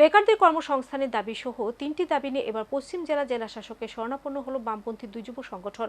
বেকারদের কর্মসংস্থানের দাবি সহ তিনটি দাবি নিয়ে এবার পশ্চিম জেলা জেলা শাসকের শরণাপন্ন হল বামপন্থী দুই যুব সংগঠন।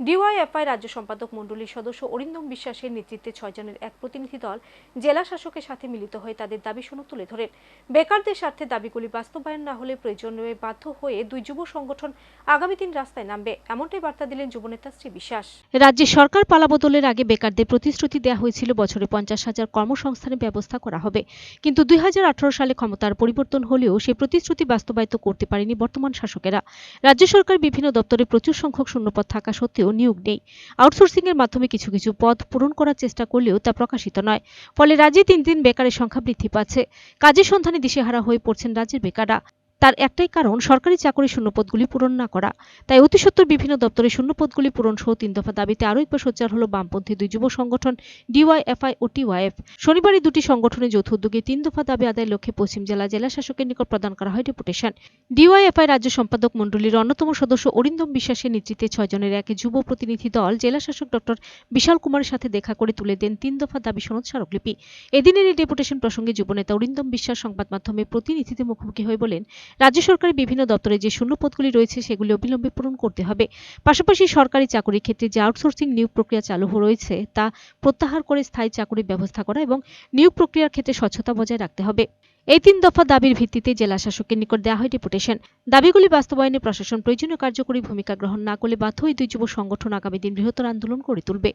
ডিওয়াইএফআই রাজ্য সম্পাদক মণ্ডলীর সদস্য অরিন্দম বিশ্বাসের নেতৃত্বে ছয়জনের এক প্রতিনিধি দল জেলা শাসকের সাথে মিলিত হয়ে তাদের দাবি সনদ তুলে ধরেন। বেকারদের স্বার্থে দাবিগুলি বাস্তবায়ন না হলে প্রয়োজনীয় বাধ্য হয়ে দুই যুব সংগঠন আগামী দিন রাস্তায় নামবে, এমনটাই বার্তা দিলেন যুবনেতা শ্রী বিশ্বাস। রাজ্যে সরকার পালাবদলের আগে বেকারদের প্রতিশ্রুতি দেওয়া হয়েছিল, বছরে পঞ্চাশ হাজার কর্মসংস্থানের ব্যবস্থা করা হবে। কিন্তু দুই হাজার আঠারো সালে ক্ষমতার পরিবর্তন হলেও সে প্রতিশ্রুতি বাস্তবায়িত করতে পারেনি বর্তমান শাসকেরা। রাজ্য সরকার বিভিন্ন দপ্তরে প্রচুর সংখ্যক শূন্যপদ থাকা সত্ত্বেও নিয়োগ নেই। আউটসোর্সিং এর মাধ্যমে কিছু কিছু পদ পূরণ করার চেষ্টা করলেও তা প্রকাশিত নয়। ফলে রাজ্যে তিন দিন বেকারের সংখ্যা বৃদ্ধি পাচ্ছে। কাজের সন্ধানে দিশেহারা হয়ে পড়ছেন রাজ্যের বেকাররা। তার একটাই কারণ, সরকারি চাকরি শূন্যপদগুলি পূরণ না করা। তাই অতি সত্বর বিভিন্ন দপ্তরে শূন্যপদগুলি পূরণ সহ তিন দফা দাবিতে আরও একবার সোচ্চার হল বামপন্থী দুই যুব সংগঠন ডিওয়াইএফআই ও টিওয়াইএফ। শনিবারই দুটি সংগঠনের যৌথ উদ্যোগে তিন দফা দাবি আদায়ের লক্ষ্যে পশ্চিম জেলা জেলা শাসকের নিকট প্রদান করা হয় ডেপুটেশন। ডিওয়াইএফআই রাজ্য সম্পাদক মণ্ডলীর অন্যতম সদস্য অরিন্দম বিশ্বাসের নেতৃত্বে ছয়জনের এক যুব প্রতিনিধি দল জেলা শাসক ডক্টর বিশাল কুমারের সাথে দেখা করে তুলে দেন তিন দফা দাবি সনদ স্মারকলিপি। এদিনের এই ডেপুটেশন প্রসঙ্গে যুবনেতা অরিন্দম বিশ্বাস সংবাদ মাধ্যমে প্রতিনিধিদের মুখোমুখি হয়ে বলেন রাজ্য সরকারের বিভিন্ন দপ্তরে যে শূন্যপদগুলি রয়েছে সেগুলি অবিলম্বে পূরণ করতে হবে। পাশাপাশি সরকারি চাকরির ক্ষেত্রে যে আউটসোর্সিং নিয়োগ প্রক্রিয়া চালু রয়েছে, তা প্রত্যাহার করে স্থায়ী চাকরির ব্যবস্থা করা এবং নিয়োগ প্রক্রিয়ার ক্ষেত্রে স্বচ্ছতা বজায় রাখতে হবে। এই তিন দফা দাবির ভিত্তিতে জেলা শাসকের নিকট দেওয়া হয় ডেপুটেশন। দাবিগুলি বাস্তবায়নে প্রশাসন প্রয়োজনীয় কার্যকরী ভূমিকা গ্রহণ না করলে বাধ্য হয়ে দুই যুব সংগঠন আগামী দিন বৃহত্তর আন্দোলন গড়ে তুলবে।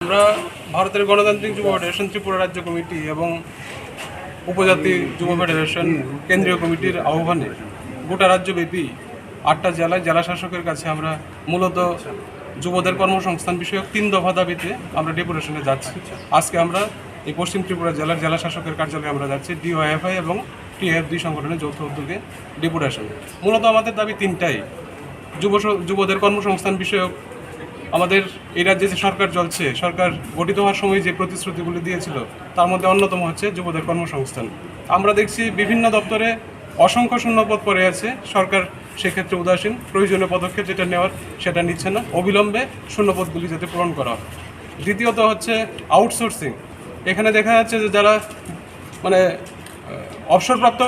আমরা ভারতের গণতান্ত্রিক যুব ফেডারেশন ত্রিপুরা রাজ্য কমিটি এবং উপজাতি যুব ফেডারেশন কেন্দ্রীয় কমিটির আহ্বানে গোটা রাজ্যব্যাপী আটটা জেলায় জেলা শাসকের কাছে আমরা মূলত যুবদের কর্মসংস্থান বিষয়ক তিন দফা দাবিতে আমরা ডেপুটেশনে যাচ্ছি। আজকে আমরা এই পশ্চিম ত্রিপুরা জেলার জেলা শাসকের কার্যালয়ে আমরা যাচ্ছি ডিওএফআই এবং টিএফ দুই সংগঠনের যৌথ উদ্যোগে ডেপুটেশন। মূলত আমাদের দাবি তিনটাই। যুব যুবদের কর্মসংস্থান বিষয়ক আমাদের এই রাজ্যে যে সরকার চলছে, সরকার গঠিত হওয়ার সময় যে প্রতিশ্রুতিগুলি দিয়েছিল, তার মধ্যে অন্যতম হচ্ছে যুবদের কর্মসংস্থান। আমরা দেখছি বিভিন্ন দপ্তরে অসংখ্য শূন্যপদ পড়ে আছে, সরকার সেক্ষেত্রে উদাসীন, প্রয়োজনীয় পদক্ষেপ যেটা নেওয়ার সেটা নিচ্ছে না, অবিলম্বে শূন্যপদগুলি যাতে পূরণ করা হয়। দ্বিতীয়ত হচ্ছে আউটসোর্সিং এখানে দেখা যাচ্ছে যে যারা মানে অবসরপ্রাপ্ত,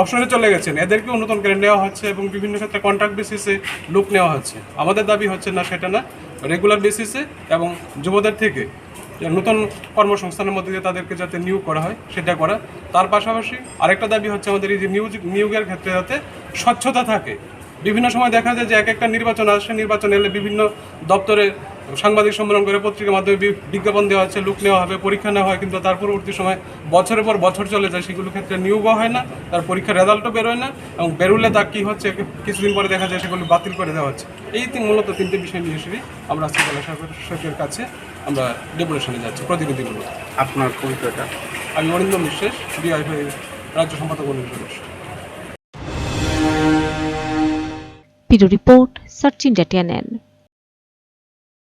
অবসরে চলে গেছেন এদেরকেও নতুন করে নেওয়া হচ্ছে এবং বিভিন্ন ক্ষেত্রে কন্ট্রাক্ট বেসিসে লোক নেওয়া হচ্ছে। আমাদের দাবি হচ্ছে, না, সেটা না রেগুলার বেসিসে এবং যুবদের থেকে নতুন কর্মসংস্থানের মধ্যে দিয়ে তাদেরকে যাতে নিয়োগ করা হয়, সেটা করা। তার পাশাপাশি আরেকটা দাবি হচ্ছে আমাদের এই যে নিয়োগ, নিয়োগের ক্ষেত্রে যাতে স্বচ্ছতা থাকে। বিভিন্ন সময় দেখা যায় যে এক একটা নির্বাচন আসে, নির্বাচন এলে বিভিন্ন দপ্তরে সাংবাদিক সম্মেলন করে পত্রিকার মাধ্যমে বিজ্ঞাপন দেওয়া হচ্ছে লুক নেওয়া হবে পরীক্ষা নেওয়া হয় কিন্তু তার পরবর্তী সময় বছরের পর বছর চলে যায় সেগুলো ক্ষেত্রে নিয়োগও হয় না তার পরীক্ষার রেজাল্টও বেরোয় না এবং বেরোলে তা কী হচ্ছে কিছুদিন পরে দেখা যায় সেগুলো বাতিল করে দেওয়া হচ্ছে। এই তিন মূলত তিনটে বিষয় নিয়ে এসে আমরা আজকে জেলা সরকারের কাছে আমরা ডেপুটেশনে যাচ্ছি প্রতিনিধিগুলো আপনার পরিচয়টা? আমি অরিন্দম বিশ্বাস ডিআইফাই রাজ্য সম্পাদক কমিটির সদস্য রিপোর্ট সার্চ ইন্ডিয়া টিএনএন